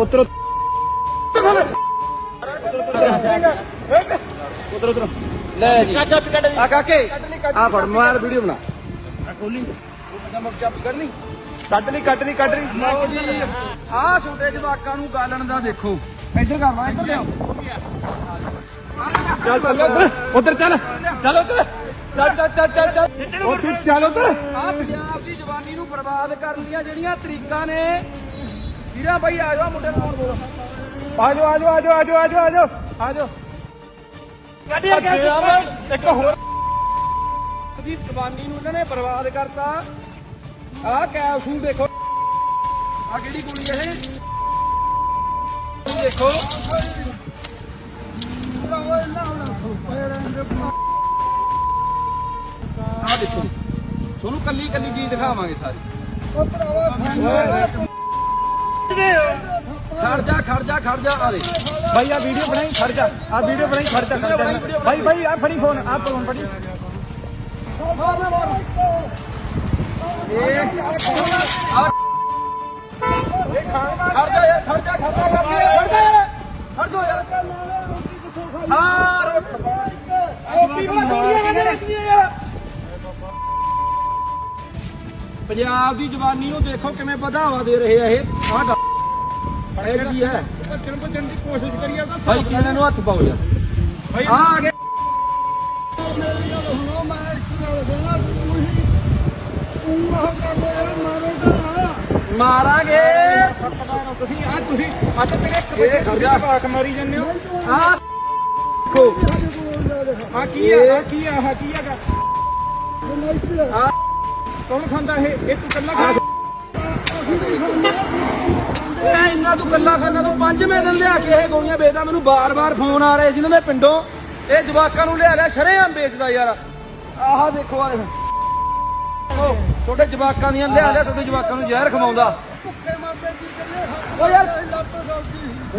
ਉਤਰੋ ਉਤਰ ਉਤਰ ਲੈ ਜੀ ਆ ਕਾਕੇ। ਆ ਫੜ ਮਾਰ ਵੀਡੀਓ ਬਣਾ। ਆ ਖੋਲੀ ਕੱਢ ਲਈ। ਕੱਢ ਲਈ ਕੱਢ ਲਈ ਕੱਢ ਲਈ। ਲਓ ਜੀ ਆ ਛੋਟੇ ਜਵਾਕਾਂ ਨੂੰ ਗਾਲਣ ਦਾ ਦੇਖੋ। ਇੱਧਰ ਕਰ ਵਾ ਇੱਧਰ ਲਿਆਓ ਚੱਲ ਚੱਲ ਉਧਰ ਚੱਲ। ਚੱਲ ਉਧਰ। ਚੱਲ ਚੱਲ ਚੱਲ ਚੱਲ ਚੱਲ। ਉਧਰ ਚੱਲ ਉਧਰ। ਆ ਪੰਜਾਬ ਦੀ ਜਵਾਨੀ ਨੂੰ ਬਰਬਾਦ ਕਰਨ ਦੀਆਂ ਜਿਹੜੀਆਂ ਤਰੀਕਾਂ ਨੇ। ਸੀਰਾ ਬਾਈ ਆ ਜਾਓ ਮੁੰਡੇ ਨੂੰ ਫੋਨ ਬੋਲੋ ਆ ਜਾਓ ਆ ਜਾਓ ਆ ਜਾਓ ਆ ਜਾਓ ਆ ਜਾਓ ਆ ਜਾਓ ਆ ਜਾਓ ਕੱਢਿਆ ਗਿਆ ਇੱਕ ਹੋਰ। ਦੀ ਜਵਾਨੀ ਨੂੰ ਇਹਨਾਂ ਨੇ ਬਰਬਾਦ ਕਰਤਾ। ਆਹ ਕੈਪਸੂਲ ਦੇਖੋ। ਆ ਕਿਹੜੀ ਗੋਲੀ ਹੈ ਇਹ? ਦੇਖੋ। ਆ ਦੇਖੋ। ਤੁਹਾਨੂੰ ਕੱਲੀ ਕੱਲੀ ਚੀਜ਼ ਦਿਖਾਵਾਂਗੇ ਸਾਰੀ। ਖੜ ਜਾ ਖੜ ਜਾ ਖੜ ਜਾ ਆ ਦੇ ਭਾਈ ਆ ਵੀਡੀਓ ਬਣਾਈ ਖੜ ਜਾ ਆ ਵੀਡੀਓ ਬਣਾਈ ਖੜ ਜਾ ਖੜ ਜਾ ਭਾਈ ਭਾਈ ਆ ਫੜੀ ਫੋਨ ਆ ਫੋਨ ਫੜੀ ਇਹ ਆ ਖੜ ਜਾ ਯਾਰ ਖੜ ਜਾ ਖੜ ਜਾ ਖੜ ਜਾ ਯਾਰ, ਖੜ ਜਾ ਯਾਰ ਖੜ ਜਾ ਯਾਰ ਹਾਂ ਰੁਕ ਓਪੀ ਵਾਲਾ ਕੁੜੀਆਂ ਕਹਿੰਦੇ ਰੱਖੀਆਂ ਯਾਰ ਪੰਜਾਬ ਦੀ ਜਵਾਨੀ ਨੂੰ ਦੇਖੋ ਕਿਵੇਂ ਵਧਾਵਾ ਦੇ ਰਹੇ ਆ ਇਹ ਗੱਲ ਇਹ ਕੀ ਹੈ। ਭੱਜਣ ਭੱਜਣ ਦੀ ਕੋਸ਼ਿਸ਼ ਕਰੀਏ ਤਾਂ ਭਾਈ ਕਿਹਨਾਂ ਨੂੰ ਹੱਥ ਪਾਓ ਯਾਰ ਭਾਈ ਆ ਆ ਗਏ। ਮਾਰਾਂਗੇ। ਤੁਸੀਂ ਆ ਤੁਸੀਂ ਅੱਜ ਤੇਰੇ ਇਹ ਖੜ ਜਾ। ਭਾਕ ਮਾਰੀ ਜੰਨੇ ਹੋ। ਆ। ਦੇਖੋ। ਆ ਕੀ ਆ ਆ ਕੀ ਆ ਆ ਕੀ ਹੈਗਾ ਆ ਕੌਣ ਖਾਂਦਾ ਇਹ? ਇਹ ਤੂੰ ਕੱਲਾ ਖਾ। ਮੈਂ ਇੰਨਾ ਤੂੰ ਗੱਲਾਂ ਕਰਨਾ ਤੂੰ ਪੰਜਵੇਂ ਦਿਨ ਲਿਆ ਕੇ ਇਹ ਗੋਲੀਆਂ ਵੇਚਦਾ। ਮੈਨੂੰ ਬਾਰ-ਬਾਰ ਫੋਨ ਆ ਰਹੇ ਸੀ ਇਹਨਾਂ ਦੇ ਪਿੰਡੋਂ। ਇਹ ਜਵਾਕਾਂ ਨੂੰ ਲਿਆ ਲਿਆ ਸ਼ਰੇਆਮ ਵੇਚਦਾ ਯਾਰ। ਆਹ ਦੇਖੋ ਆ ਦੇਖੋ। ਛੋਟੇ ਜਵਾਕਾਂ ਦੀਆਂ ਲਿਆ ਲਿਆ ਛੋਟੇ ਜਵਾਕਾਂ ਨੂੰ ਜ਼ਹਿਰ ਖਵਾਉਂਦਾ। ਓ ਯਾਰ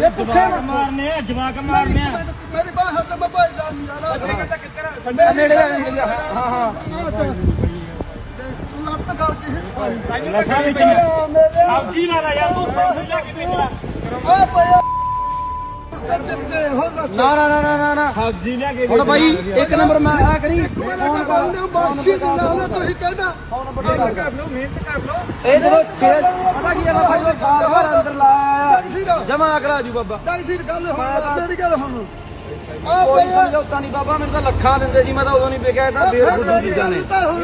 ਇਹ ਭੁੱਖੇ ਮਾਰਨੇ ਆ ਜਵਾਕ ਮਾਰਨੇ ਆ। ਮੇਰੀ ਬਾਹ ਹੱਥ ਬੱਬਾ ਜਾਨੀ ਯਾਰ। ਆ ਨੇੜੇ। ਹਾਂ ਹਾਂ। ਲੱਤ ਨਸ਼ਾ ਵੇਚਣਾ ਸਬਜ਼ੀ ਨਾ ਲੈ ਯਾਰ ਤੂੰ ਸਬਜ਼ੀ ਲੈ ਕੇ ਵੇਚਣਾ ਆ ਪਿਆ ਨਾ ਨਾ ਨਾ ਨਾ ਨਾ ਨਾ ਸਬਜ਼ੀ ਲੈ ਕੇ ਹੁਣ ਬਾਈ ਇੱਕ ਨੰਬਰ ਮੈਂ ਆ ਕਰੀ। ਮੈਂ ਕਹਾਂ ਬੰਦੇ ਬਾਸ਼ੀ ਦੇ ਨਾਲ ਤੁਸੀਂ ਕਹਿੰਦਾ। ਕਰ ਲਓ ਮਿਹਨਤ ਕਰ ਲਓ। ਇਹ ਜਦੋਂ ਛੇ ਪਤਾ ਕੀ ਹੈ ਬਾਬਾ ਜੀ ਸਾਲ ਭਰ ਅੰਦਰ ਲਾਇਆ ਦਾ ਜਮਾ ਕਰਾ ਜੂ ਬਾਬਾ। ਟੈਕਸੀ ਦੀ ਗੱਲ ਹੁਣ ਮੇਰੀ ਗੱਲ ਹੁਣ। ਆ ਕੋਈ ਸਮਝੌਤਾ ਨਹੀਂ ਬਾਬਾ ਮੈਨੂੰ ਤਾਂ ਲੱਖਾਂ ਦਿੰਦੇ ਸੀ ਮੈਂ ਤਾਂ ਉਦੋਂ ਨਹੀਂ ਇਹ ਤਾਂ ਚੀਜ਼ਾਂ ਨੇ ਤਾਂ ਹੋ।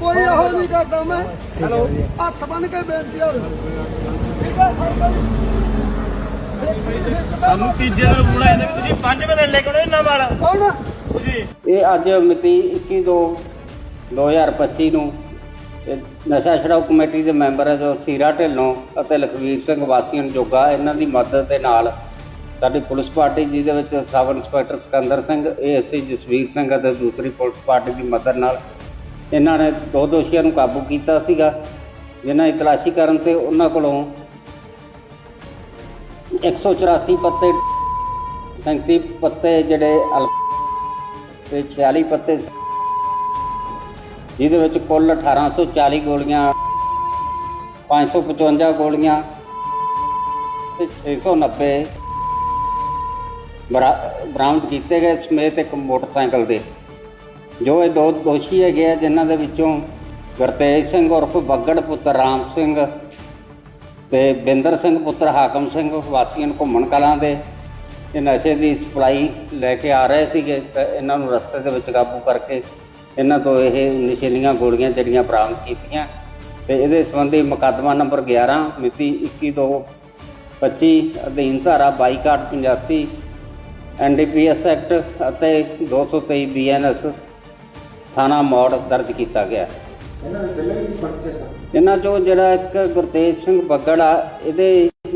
ਕੋਈ ਇਹੋ ਨਹੀਂ ਕਰਦਾ ਮੈਂ। ਹੈਲੋ। ਹੱਥ ਬੰਨ ਕੇ ਬੇਨਤੀ ਹੋਰ ਠੀਕ ਹੈ ਸਾਨੂੰ ਤੀਜੇ ਦਿਨ ਬੁਲਾਇਆ ਨੇ ਤੁਸੀਂ ਪੰਜਵੇਂ ਦਿਨ ਲੈ ਕੇ ਆਉਣੇ ਇੰਨਾ ਮਾਲ ਕੌਣ ਤੁਸੀਂ। ਇਹ ਅੱਜ ਮਿਤੀ 21 ਦੋ 2025 ਨੂੰ ਇਹ ਨਸ਼ਾ ਛਡਾਊ ਕਮੇਟੀ ਦੇ ਮੈਂਬਰ ਜੋ ਸੀਰਾ ਢਿੱਲੋਂ ਅਤੇ ਲਖਵੀਰ ਸਿੰਘ ਵਾਸੀਆਂ ਜੋਗਾ ਇਹਨਾਂ ਦੀ ਮਦਦ ਦੇ ਨਾਲ ਸਾਡੀ ਪੁਲਿਸ ਪਾਰਟੀ ਜਿਹਦੇ ਵਿੱਚ sub inspector Sikandar Singh ASI Jasvir Singh ਅਤੇ ਦੂਸਰੀ ਪੁਲਿਸ ਪਾਰਟੀ ਦੀ ਮਦਦ ਨਾਲ ਇਹਨਾਂ ਨੇ ਦੋ ਦੋਸ਼ੀਆਂ ਨੂੰ ਕਾਬੂ ਕੀਤਾ ਸੀਗਾ, ਜਿਨ੍ਹਾਂ ਦੀ ਤਲਾਸ਼ੀ ਕਰਨ ਤੇ ਉਹਨਾਂ ਕੋਲੋਂ 184 ਪੱਤੇ 37 ਪੱਤੇ ਜਿਹੜੇ ਅਲ ਤੇ 46 ਪੱਤੇ ਜਿਹਦੇ ਵਿੱਚ ਕੁੱਲ 1840 ਗੋਲੀਆਂ 555 ਗੋਲੀਆਂ ਤੇ 690 ਬਰਾ- ਬਰਾਮਦ ਕੀਤੇ ਗਏ ਸਮੇਤ ਇੱਕ ਮੋਟਰਸਾਈਕਲ ਦੇ। ਜੋ ਇਹ ਦੋ ਦੋਸ਼ੀ ਹੈਗੇ ਆ, ਜਿਨ੍ਹਾਂ ਦੇ ਵਿੱਚੋਂ ਗੁਰਤੇਜ ਸਿੰਘ ਉਰਫ ਬੱਗੜ ਪੁੱਤਰ ਰਾਮ ਸਿੰਘ ਤੇ ਬਿੰਦਰ ਸਿੰਘ ਪੁੱਤਰ ਹਾਕਮ ਸਿੰਘ ਵਾਸੀਆਂ ਘੁੰਮਣ ਕਲਾਂ ਦੇ, ਇਹ ਨਸ਼ੇ ਦੀ ਸਪਲਾਈ ਲੈ ਕੇ ਆ ਰਹੇ ਸੀਗੇ ਤਾਂ ਇਹਨਾਂ ਨੂੰ ਰਸਤੇ ਦੇ ਵਿੱਚ ਕਾਬੂ ਕਰਕੇ ਇਹਨਾਂ ਤੋਂ ਇਹ ਨਸ਼ੀਲੀਆਂ ਗੋਲੀਆਂ ਜਿਹੜੀਆਂ ਬਰਾਮਦ ਕੀਤੀਆਂ ਤੇ ਇਹਦੇ ਸੰਬੰਧੀ ਮੁਕੱਦਮਾ ਨੰਬਰ 11 ਮਿਤੀ 21 ਤੋਂ 25 ਅਧੀਨ ਧਾਰਾ 2285 ਐਨਡੀਪੀਐਸ ਐਕਟ ਅਤੇ 223 ਬੀਐਨਐਸ ਥਾਣਾ ਮੌੜ ਦਰਜ ਕੀਤਾ ਗਿਆ। ਇਹਨਾਂ ਚੋਂ ਜਿਹੜਾ ਇੱਕ ਗੁਰਤੇਜ ਸਿੰਘ ਬੱਗੜ ਆ ਇਹਦੇ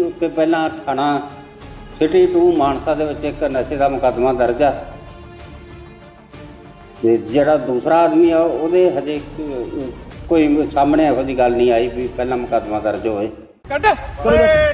ਉੱਤੇ ਪਹਿਲਾਂ ਥਾਣਾ ਸਿਟੀ 2 ਮਾਨਸਾ ਦੇ ਵਿੱਚ ਇੱਕ ਨਸ਼ੇ ਦਾ ਮੁਕੱਦਮਾ ਦਰਜ ਆ। ਤੇ ਜਿਹੜਾ ਦੂਸਰਾ ਆਦਮੀ ਆ ਉਹਦੇ ਹਜੇ ਕੋਈ ਸਾਹਮਣੇ ਇਹੋ ਜਿਹੀ ਗੱਲ ਨਹੀਂ ਆਈ ਵੀ ਪਹਿਲਾਂ ਮੁਕੱਦਮਾ ਦਰਜ ਹੋਵੇ ਕੱਢ। ਓਏ।